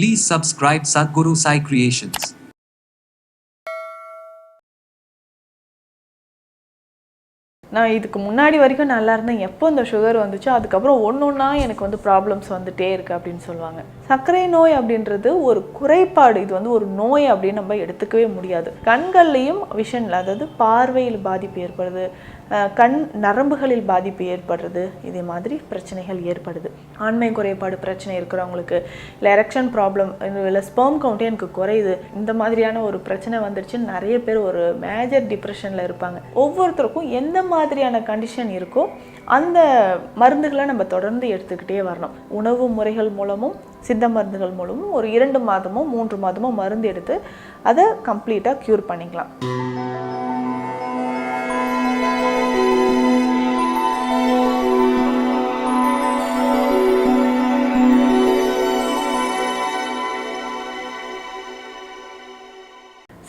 Please subscribe Sadhguru Sai Creations. நான் இதுக்கு முன்னாடி வரைக்கும் நல்லா இருந்தேன். எப்போ இந்த சுகர் வந்துச்சோ அதுக்கப்புறம் ஒன்று ஒன்றா எனக்கு வந்து ப்ராப்ளம்ஸ் வந்துட்டே இருக்கு அப்படின்னு சொல்லுவாங்க. சர்க்கரை நோய் அப்படின்றது ஒரு குறைபாடு. இது வந்து ஒரு நோய் அப்படின்னு நம்ம எடுத்துக்கவே முடியாது. கண்கள்லையும் விஷன்ல அதாவது பார்வையில் பாதிப்பு ஏற்படுது. கண் நரம்புகளில் பாதிப்பு ஏற்படுறது இதே மாதிரி பிரச்சனைகள் ஏற்படுது. ஆண்மை குறைபாடு பிரச்சனை இருக்கிறவங்களுக்கு இல்லை எரெக்ஷன் ப்ராப்ளம் இல்லை ஸ்பெர்ம் கவுண்டே எனக்கு குறையுது. இந்த மாதிரியான ஒரு பிரச்சனை வந்துருச்சுன்னு நிறைய பேர் ஒரு மேஜர் டிப்ரெஷனில் இருப்பாங்க. ஒவ்வொருத்தருக்கும் எந்த மாதிரியான கண்டிஷன் இருக்கோ அந்த மருந்துகளை நம்ம தொடர்ந்து எடுத்துக்கிட்டே வரணும். உணவு முறைகள் மூலமும் சித்த மருந்துகள் மூலமும் ஒரு இரண்டு மாதமோ மூன்று மாதமோ மருந்து எடுத்து அதை கம்ப்ளீட்டாக க்யூர் பண்ணிக்கலாம்.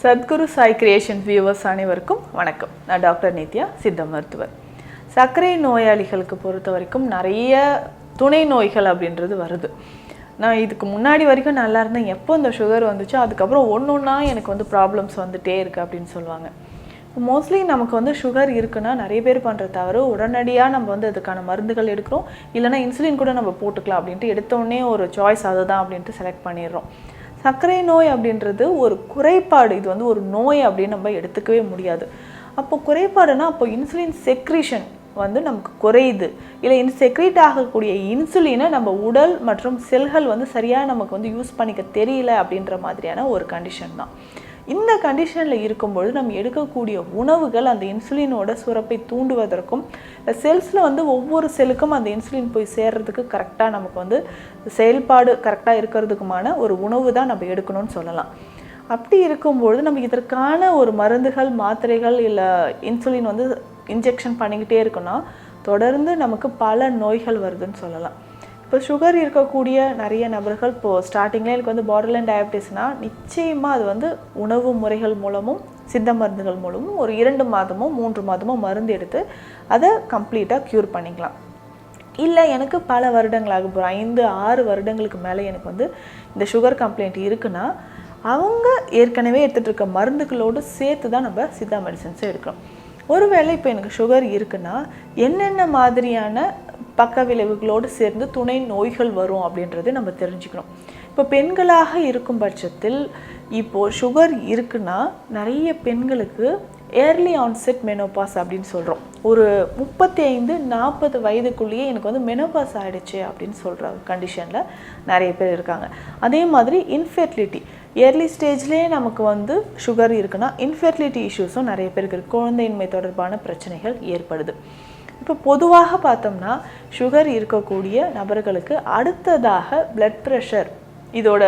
சத்குரு சாய் கிரியேஷன் வியூவர்ஸ் அனைவருக்கும் வணக்கம். நான் டாக்டர் நித்யா சித்த மருத்துவர். சர்க்கரை நோயாளிகளுக்கு பொறுத்த வரைக்கும் நிறைய துணை நோய்கள் அப்படின்றது வருது. நான் இதுக்கு முன்னாடி வரைக்கும் நல்லா இருந்தேன். எப்போ இந்த சுகர் வந்துச்சோ அதுக்கப்புறம் ஒன்று ஒன்றா எனக்கு வந்து ப்ராப்ளம்ஸ் வந்துட்டே இருக்குது அப்படின்னு சொல்லுவாங்க. மோஸ்ட்லி நமக்கு வந்து சுகர் இருக்குன்னா நிறைய பேர் பண்ணுற தவறு உடனடியாக நம்ம வந்து அதுக்கான மருந்துகள் எடுக்கிறோம். இல்லைனா இன்சுலின் கூட நம்ம போட்டுக்கலாம் அப்படின்ட்டு எடுத்தோடனே ஒரு சாய்ஸ் அதுதான் அப்படின்ட்டு செலக்ட் பண்ணிடுறோம். சர்க்கரை நோய் அப்படின்றது ஒரு குறைபாடு. இது வந்து ஒரு நோய் அப்படின்னு நம்ம எடுத்துக்கவே முடியாது. அப்போ குறைபாடுனா அப்போ இன்சுலின் செக்ரீஷன் வந்து நமக்கு குறையுது. இல்லை இன் செக்ரீட் ஆகக்கூடிய இன்சுலினை நம்ம உடல் மற்றும் செல்கள் வந்து சரியாக நமக்கு வந்து யூஸ் பண்ணிக்க தெரியல அப்படின்ற மாதிரியான ஒரு கண்டிஷன் தான். இந்த கண்டிஷனில் இருக்கும்பொழுது நம்ம எடுக்கக்கூடிய உணவுகள் அந்த இன்சுலினோட சுரப்பை தூண்டுவதற்கும் செல்ஸில் வந்து ஒவ்வொரு செல்லுக்கும் அந்த இன்சுலின் போய் சேர்றதுக்கு கரெக்டாக நமக்கு வந்து செயல்பாடு கரெக்டாக இருக்கிறதுக்குமான ஒரு உணவு தான் நம்ம எடுக்கணும்னு சொல்லலாம். அப்படி இருக்கும்பொழுது நம்ம இதற்கான ஒரு மருந்துகள் மாத்திரைகள் இல்லை இன்சுலின் வந்து இன்ஜெக்ஷன் பண்ணிக்கிட்டே இருக்கோன்னா தொடர்ந்து நமக்கு பல நோய்கள் வருதுன்னு சொல்லலாம். இப்போ சுகர் இருக்கக்கூடிய நிறைய நபர்கள் இப்போது ஸ்டார்டிங்கில் எனக்கு வந்து பார்டர்லைன் டயபிட்டிஸ்னால் நிச்சயமாக அது வந்து உணவு முறைகள் மூலமும் சித்த மருந்துகள் மூலமும் ஒரு இரண்டு மாதமோ மூன்று மாதமோ மருந்து எடுத்து அதை கம்ப்ளீட்டாக க்யூர் பண்ணிக்கலாம். இல்லை எனக்கு பல வருடங்களாக இப்போ ஐந்து ஆறு வருடங்களுக்கு மேலே எனக்கு வந்து இந்த சுகர் கம்ப்ளைண்ட் இருக்குன்னா அவங்க ஏற்கனவே எடுத்துகிட்டு இருக்க மருந்துகளோடு சேர்த்து தான் நம்ம சித்தா மெடிசன்ஸை எடுக்கிறோம். ஒருவேளை இப்போ எனக்கு சுகர் இருக்குன்னா என்னென்ன மாதிரியான பக்க விளைவுகளோடு சேர்ந்து துணை நோய்கள் வரும் அப்படின்றது நம்ம தெரிஞ்சுக்கணும். இப்போ பெண்களாக இருக்கும் பட்சத்தில் இப்போது சுகர் இருக்குன்னா நிறைய பெண்களுக்கு ஏர்லி ஆன்செட் மெனோபாஸ் அப்படின்னு சொல்கிறோம் ஒரு முப்பத்தி ஐந்து நாற்பது வயதுக்குள்ளேயே எனக்கு வந்து மெனோபாஸ் ஆகிடுச்சு அப்படின்னு சொல்கிற கண்டிஷனில் நிறைய பேர் இருக்காங்க. அதே மாதிரி இன்ஃபெர்டிலிட்டி ஏர்லி ஸ்டேஜ்லேயே நமக்கு வந்து சுகர் இருக்குன்னா இன்ஃபெர்டிலிட்டி இஷ்யூஸும் நிறைய பேருக்கு இருக்குது குழந்தையின்மை தொடர்பான பிரச்சனைகள் ஏற்படுது. இப்போ பொதுவாக பார்த்தோம்னா சுகர் இருக்கக்கூடிய நபர்களுக்கு அடுத்ததாக பிளட் ப்ரெஷர் இதோட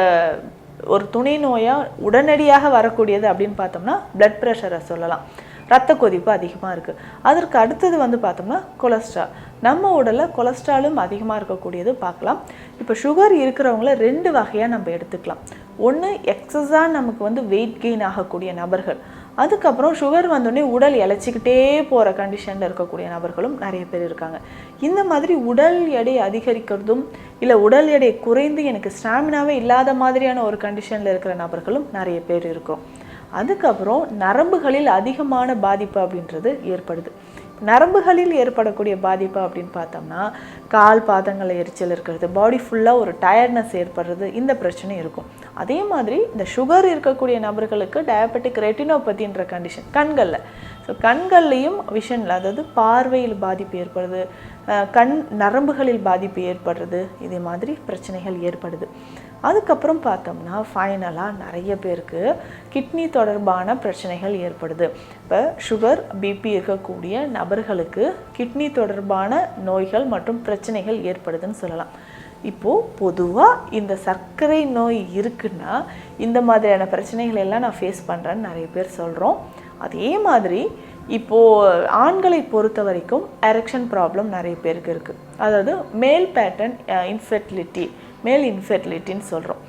ஒரு துணை நோயாக உடனடியாக வரக்கூடியது அப்படின்னு பார்த்தோம்னா பிளட் ப்ரெஷரை சொல்லலாம். ரத்த கொதிப்பு அதிகமாக இருக்குது அதற்கு அடுத்தது வந்து பார்த்தோம்னா கொலஸ்ட்ரால் நம்ம உடலில் கொலஸ்ட்ராலும் அதிகமாக இருக்கக்கூடியது பார்க்கலாம். இப்போ சுகர் இருக்கிறவங்கள ரெண்டு வகையாக நம்ம எடுத்துக்கலாம். ஒன்று எக்ஸஸாக நமக்கு வந்து வெயிட் கெயின் ஆகக்கூடிய நபர்கள். அதுக்கப்புறம் சுகர் வந்தோடனே உடல் இழைச்சிக்கிட்டே போகிற கண்டிஷனில் இருக்கக்கூடிய நபர்களும் நிறைய பேர் இருக்காங்க. இந்த மாதிரி உடல் எடை அதிகரிக்கிறதும் இல்லை உடல் எடை குறைந்து எனக்கு ஸ்டாமினாவே இல்லாத மாதிரியான ஒரு கண்டிஷனில் இருக்கிற நபர்களும் நிறைய பேர் இருக்கும். அதுக்கப்புறம் நரம்புகளில் அதிகமான பாதிப்பு அப்படின்றது ஏற்படுது. நரம்புகளில் ஏற்படக்கூடிய பாதிப்பு அப்படின்னு பார்த்தோம்னா கால் பாதங்களை எரிச்சல் இருக்கிறது பாடி ஃபுல்லாக ஒரு டயர்ட்னஸ் ஏற்படுறது இந்த பிரச்சனை இருக்கும். அதே மாதிரி இந்த சுகர் இருக்கக்கூடிய நபர்களுக்கு டயபெட்டிக் ரெட்டினோபதின்ற கண்டிஷன் கண்களில். ஸோ கண்கள்லையும் விஷனில் அதாவது பார்வையில் பாதிப்பு ஏற்படுது கண் நரம்புகளில் பாதிப்பு ஏற்படுறது இதே மாதிரி பிரச்சனைகள் ஏற்படுது. அதுக்கப்புறம் பார்த்தோம்னா ஃபைனலாக நிறைய பேருக்கு கிட்னி தொடர்பான பிரச்சனைகள் ஏற்படுது. இப்போ சுகர் பிபி இருக்கக்கூடிய நபர்களுக்கு கிட்னி தொடர்பான நோய்கள் மற்றும் பிரச்சனைகள் ஏற்படுதுன்னு சொல்லலாம். இப்போது பொதுவாக இந்த சர்க்கரை நோய் இருக்குன்னா இந்த மாதிரியான பிரச்சனைகள் எல்லாம் நான் ஃபேஸ் பண்ணுறேன்னு நிறைய பேர் சொல்கிறோம் அதே மாதிரி இப்போது ஆண்களை பொறுத்த வரைக்கும் எரெக்ஷன் ப்ராப்ளம் நிறைய பேருக்கு இருக்குது அதாவது மேல் பேட்டர்ன் இன்ஃபெர்டிலிட்டி மேல் இன்ஃபெர்டிலிட்டின்னு சொல்கிறோம்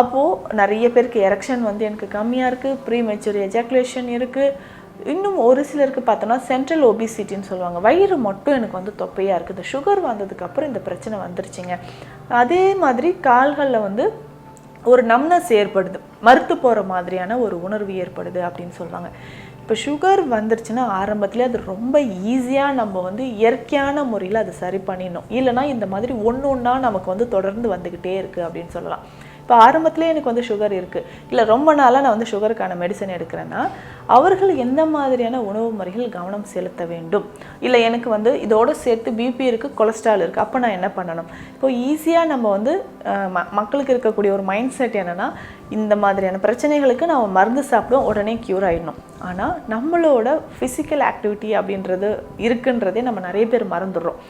அப்போது நிறைய பேருக்கு எரெக்ஷன் வந்து எனக்கு கம்மியாக இருக்குது ப்ரீ மெச்சூர் எஜாக்குலேஷன் இருக்குது இன்னும் ஒரு சிலருக்கு பார்த்தோன்னா சென்ட்ரல் ஒபிசிட்டின்னு சொல்லுவாங்க. வயிறு மட்டும் எனக்கு வந்து தொப்பையாக இருக்குது சுகர் வந்ததுக்கப்புறம் இந்த பிரச்சனை வந்துருச்சுங்க. அதே மாதிரி கால்களில் வந்து ஒரு நம்னஸ் ஏற்படுது. மறுத்து போகிற மாதிரியான ஒரு உணர்வு ஏற்படுது அப்படின்னு சொல்லுவாங்க. இப்போ சுகர் வந்துருச்சுன்னா ஆரம்பத்தில் அது ரொம்ப ஈஸியாக நம்ம வந்து இயற்கையான முறையில் அதை சரி பண்ணிடணும். இல்லைன்னா இந்த மாதிரி ஒன்று ஒன்றா நமக்கு வந்து தொடர்ந்து வந்துக்கிட்டே இருக்குது அப்படின்னு சொல்லலாம். இப்போ ஆரம்பத்திலே எனக்கு வந்து சுகர் இருக்குது இல்லை ரொம்ப நாளாக நான் வந்து சுகருக்கான மெடிசன் எடுக்கிறேன்னா அவர்கள் எந்த மாதிரியான உணவு முறைகள் கவனம் செலுத்த வேண்டும்? இல்லை எனக்கு வந்து இதோடு சேர்த்து பிபி இருக்குது கொலஸ்ட்ரால் இருக்குது அப்போ நான் என்ன பண்ணணும்? இப்போ ஈஸியாக நம்ம வந்து ம மக்களுக்கு இருக்கக்கூடிய ஒரு மைண்ட் செட் என்னென்னா இந்த மாதிரியான பிரச்சனைகளுக்கு நம்ம மருந்து சாப்பிடுவோம் உடனே க்யூர் ஆகிடணும் ஆனால் நம்மளோட ஃபிசிக்கல் ஆக்டிவிட்டி அப்படின்றது இருக்குன்றதே நம்ம நிறைய பேர் மறந்துடுறோம்.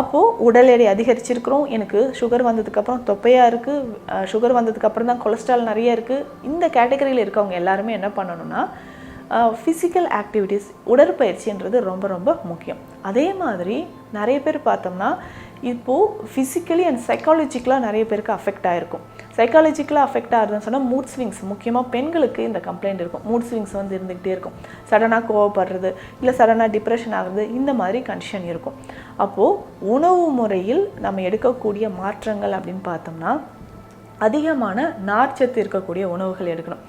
அப்போது உடல் எடை அதிகரிச்சிருக்கிறோம். எனக்கு சுகர் வந்ததுக்கப்புறம் தொப்பையாக இருக்குது சுகர் வந்ததுக்கப்புறம் தான் கொலஸ்ட்ரால் நிறைய இருக்குது இந்த கேட்டகரியில் இருக்கவங்க எல்லாருமே என்ன பண்ணணும்னா ஃபிசிக்கல் ஆக்டிவிட்டீஸ் உடற்பயிற்சின்றது ரொம்ப ரொம்ப முக்கியம். அதே மாதிரி நிறைய பேர் பார்த்தோம்னா இப்போது ஃபிசிக்கலி அண்ட் சைக்காலஜிக்கலாக நிறைய பேருக்கு அஃபெக்ட் ஆகிருக்கும் சைக்காலஜிக்கலாக அஃபெக்ட் ஆகுதுன்னு சொன்னால் மூட் ஸ்விங்ஸ் முக்கியமாக பெண்களுக்கு இந்த கம்ப்ளைண்ட் இருக்கும். மூட் ஸ்விங்ஸ் வந்து இருந்துக்கிட்டே இருக்கும். சடனாக கோவப்படுறது இல்லை சடனாக டிப்ரெஷன் ஆகுறது இந்த மாதிரி கண்டிஷன் இருக்கும். அப்போது உணவு முறையில் நம்ம எடுக்கக்கூடிய மாற்றங்கள் அப்படின்னு பார்த்தோம்னா அதிகமான நார்ச்சத்து இருக்கக்கூடிய உணவுகள் எடுக்கணும்.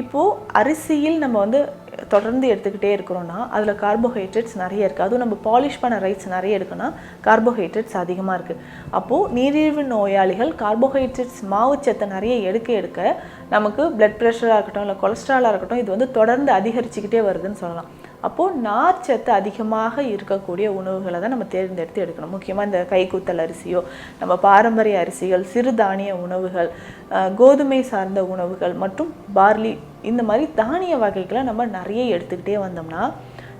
இப்போது அரிசியில் நம்ம வந்து தொடர்ந்து எடுத்துக்கிட்டே இருக்கிறோன்னா அதில் கார்போஹைட்ரேட்ஸ் நிறைய இருக்குது அதுவும் நம்ம பாலிஷ் பண்ண ரைஸ் நிறைய எடுக்கணும்னா கார்போஹைட்ரேட்ஸ் அதிகமாக இருக்குது அப்போது நீரிழிவு நோயாளிகள் கார்போஹைட்ரேட்ஸ் மாவுச்சத்தை நிறைய எடுக்க எடுக்க நமக்கு பிளட் ப்ரெஷராக இருக்கட்டும் இல்லை கொலஸ்ட்ராலாக இருக்கட்டும் இது வந்து தொடர்ந்து அதிகரிச்சுக்கிட்டே வருதுன்னு சொல்லலாம். அப்போது நார்ச்சத்து அதிகமாக இருக்கக்கூடிய உணவுகளை தான் நம்ம தேர்ந்தெடுத்து எடுக்கணும். முக்கியமாக இந்த கைக்குத்தல் அரிசியோ நம்ம பாரம்பரிய அரிசிகள் சிறுதானிய உணவுகள் கோதுமை சார்ந்த உணவுகள் மற்றும் பார்லி இந்த மாதிரி தானிய வகைகளை நம்ம நிறைய எடுத்துக்கிட்டே வந்தோம்னா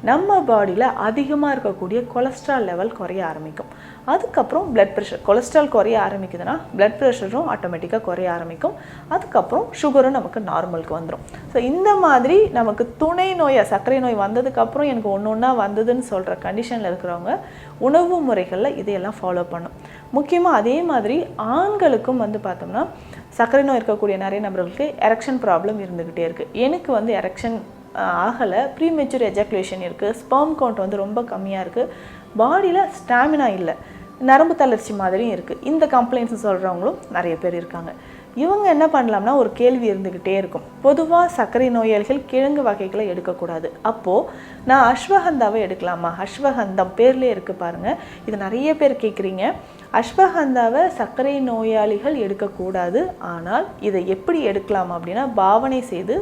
நம்ம பாடியில் அதிகமாக இருக்கக்கூடிய கொலஸ்ட்ரால் லெவல் குறைய ஆரம்பிக்கும். அதுக்கப்புறம் பிளட் ப்ரெஷர் கொலஸ்ட்ரால் குறைய ஆரம்பிக்குதுன்னா பிளட் ப்ரெஷரும் ஆட்டோமேட்டிக்காக குறைய ஆரம்பிக்கும். அதுக்கப்புறம் சுகரும் நமக்கு நார்மலுக்கு வந்துடும் ஸோ இந்த மாதிரி நமக்கு துணை நோயை சர்க்கரை நோய் வந்ததுக்கப்புறம் எனக்கு ஒன்று ஒன்றா வந்ததுன்னு சொல்கிற கண்டிஷனில் இருக்கிறவங்க உணவு முறைகளில் இதையெல்லாம் ஃபாலோ பண்ணும். முக்கியமாக அதே மாதிரி ஆண்களுக்கும் வந்து பார்த்தோம்னா சர்க்கரை நோய் இருக்கக்கூடிய நிறைய நபர்களுக்கு எரெக்ஷன் ப்ராப்ளம் இருந்துக்கிட்டே இருக்குது எனக்கு வந்து எரெக்ஷன் ஆகலை. ப்ரீமெச்சூர் எஜாக்குலேஷன் இருக்குது ஸ்பெர்ம் கவுண்ட் வந்து ரொம்ப கம்மியாக இருக்குது பாடியில் ஸ்டாமினா இல்லை. நரம்பு தளர்ச்சி மாதிரியும் இருக்குது இந்த கம்ப்ளைண்ட்ஸ் சொல்கிறவங்களும் நிறைய பேர் இருக்காங்க. இவங்க என்ன பண்ணலாம்னா ஒரு கேள்வி இருந்துக்கிட்டே இருக்கும். பொதுவாக சர்க்கரை நோயாளிகள் கிழங்கு வகைகளை எடுக்கக்கூடாது. அப்போது நான் அஸ்வகந்தாவை எடுக்கலாமா? அஸ்வகந்தம் பேர்லேயே இருக்குது பாருங்கள் இது நிறைய பேர் கேட்குறீங்க. அஸ்வகந்தாவை சர்க்கரை நோயாளிகள் எடுக்கக்கூடாது. ஆனால் இதை எப்படி எடுக்கலாம் அப்படின்னா பாவனை செய்து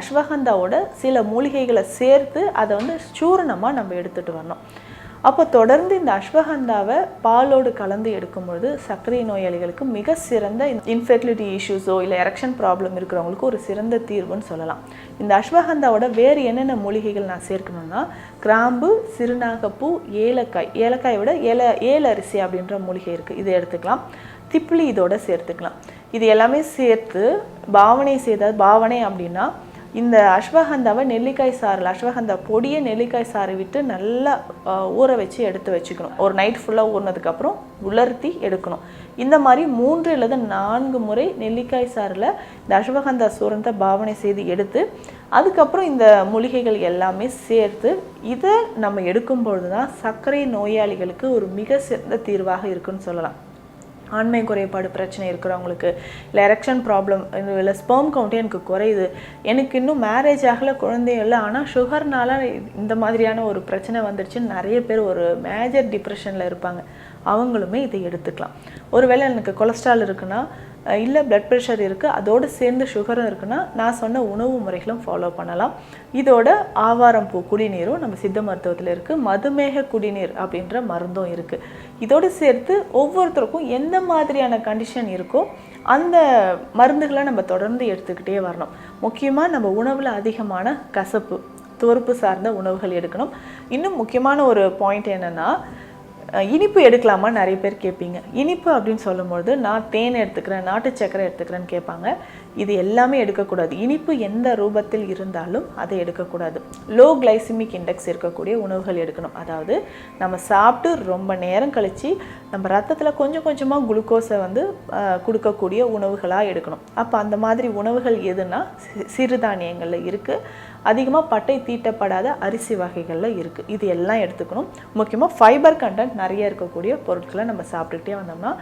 அஸ்வகந்தாவோட சில மூலிகைகளை சேர்த்து அதை வந்து சூரணமாக நம்ம எடுத்துகிட்டு வரணும். அப்போ தொடர்ந்து இந்த அஸ்வகந்தாவை பாலோடு கலந்து எடுக்கும்பொழுது சர்க்கரை நோயாளிகளுக்கு மிக சிறந்த இன்ஃபெர்டிலிட்டி இஷ்யூஸோ இல்லை எரக்ஷன் ப்ராப்ளம் இருக்கிறவங்களுக்கு ஒரு சிறந்த தீர்வுன்னு சொல்லலாம். இந்த அஸ்வகந்தாவோட வேறு என்னென்ன மூலிகைகள் நான் சேர்க்கணும்னா கிராம்பு சிறுநாகப்பூ ஏலக்காய். ஏலக்காயை விட ஏல ஏலரிசி அப்படின்ற மூலிகை இருக்குது இதை எடுத்துக்கலாம். திப்ளி இதோட சேர்த்துக்கலாம். இது எல்லாமே சேர்த்து பாவனை செய்த பாவனை அப்படின்னா இந்த அஸ்வகந்தாவை நெல்லிக்காய் சாறில் அஸ்வகந்தா பொடியை நெல்லிக்காய் சாறு விட்டு நல்லா ஊற வச்சு எடுத்து வச்சுக்கணும். ஒரு நைட் ஃபுல்லாக ஊறினதுக்கப்புறம் உலர்த்தி எடுக்கணும். இந்த மாதிரி மூன்று அல்லது நான்கு முறை நெல்லிக்காய் சாறில் இந்த அஸ்வகந்தா சூரத்தை பாவனை செய்து எடுத்து அதுக்கப்புறம் இந்த மூலிகைகள் எல்லாமே சேர்த்து இதை நம்ம எடுக்கும் பொழுது தான் சர்க்கரை நோயாளிகளுக்கு ஒரு மிக சிறந்த தீர்வாக இருக்குன்னு சொல்லலாம். ஆண்மை குறைபாடு பிரச்சனை இருக்கிறவங்களுக்கு இல்லை எரெக்ஷன் ப்ராப்ளம் இல்லை ஸ்பெர்ம் கவுண்ட்டே எனக்கு குறையுது. எனக்கு இன்னும் மேரேஜ் ஆகலை குழந்தையும் இல்லை ஆனால் சுகர்னால இந்த மாதிரியான ஒரு பிரச்சனை வந்துடுச்சுன்னு நிறைய பேர் ஒரு மேஜர் டிப்ரெஷனில் இருப்பாங்க. அவங்களுமே இதை எடுத்துக்கலாம். ஒருவேளை எனக்கு கொலஸ்ட்ரால் இருக்குன்னா இல்லை பிளட் ப்ரெஷர் இருக்குது அதோடு சேர்ந்து சுகரும் இருக்குன்னா நான் சொன்ன உணவு முறைகளும் ஃபாலோ பண்ணலாம். இதோட ஆவாரம் பூ குடிநீரும் நம்ம சித்த மருத்துவத்தில் இருக்குது மதுமேக குடிநீர் அப்படின்ற மருந்தும் இருக்குது இதோடு சேர்த்து ஒவ்வொருத்தருக்கும் எந்த மாதிரியான கண்டிஷன் இருக்கோ அந்த மருந்துகளை நம்ம தொடர்ந்து எடுத்துக்கிட்டே வரணும். முக்கியமாக நம்ம உணவில் அதிகமான கசப்பு துவர்ப்பு சார்ந்த உணவுகள் எடுக்கணும். இன்னும் முக்கியமான ஒரு பாயிண்ட் என்னென்னா இனிப்பு எடுக்கலாமா? நிறைய பேர் கேட்பீங்க. இனிப்பு அப்படின்னு சொல்லும்பொழுது நான் தேன் எடுத்துக்கிறேன் நாட்டு சக்கரை எடுத்துக்கிறேன்னு கேட்பாங்க. இது எல்லாமே எடுக்கக்கூடாது. இனிப்பு எந்த ரூபத்தில் இருந்தாலும் அதை எடுக்கக்கூடாது. லோ கிளைசிமிக் இண்டெக்ஸ் இருக்கக்கூடிய உணவுகள் எடுக்கணும். அதாவது நம்ம சாப்பிட்டு ரொம்ப நேரம் கழித்து நம்ம ரத்தத்தில் கொஞ்சம் கொஞ்சமாக குளுக்கோஸை வந்து கொடுக்கக்கூடிய உணவுகளாக எடுக்கணும். அப்போ அந்த மாதிரி உணவுகள் எதுனா சிறுதானியங்களில் இருக்குது அதிகமாக பட்டை தீட்டப்படாத அரிசி வகைகளில் இருக்குது இது எல்லாம் எடுத்துக்கணும். முக்கியமாக ஃபைபர் கண்டென்ட் நிறைய இருக்கக்கூடிய பொருட்களை நம்ம சாப்பிட்டுக்கிட்டே வந்தோம்னா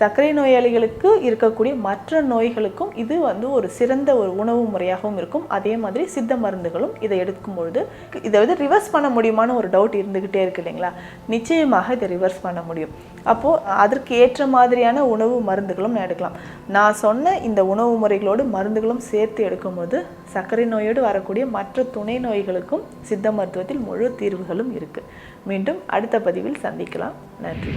சர்க்கரை நோயாளிகளுக்கு இருக்கக்கூடிய மற்ற நோய்களுக்கும் இது வந்து ஒரு சிறந்த ஒரு உணவு முறையாகவும் இருக்கும். அதே மாதிரி சித்த மருந்துகளும் இதை எடுக்கும் பொழுது இதை வந்து ரிவர்ஸ் பண்ண முடியுமான ஒரு டவுட் இருந்துக்கிட்டே இருக்கு இல்லைங்களா? நிச்சயமாக இதை ரிவர்ஸ் பண்ண முடியும். அப்போது அதற்கு ஏற்ற மாதிரியான உணவு மருந்துகளும் நான் எடுக்கலாம். நான் சொன்ன இந்த உணவு முறைகளோடு மருந்துகளும் சேர்த்து எடுக்கும்போது சர்க்கரை நோயோடு வரக்கூடிய மற்ற துணை நோய்களுக்கும் சித்த மருத்துவத்தில் முழு தீர்வுகளும் இருக்குது மீண்டும் அடுத்த பதிவில் சந்திக்கலாம். நன்றி.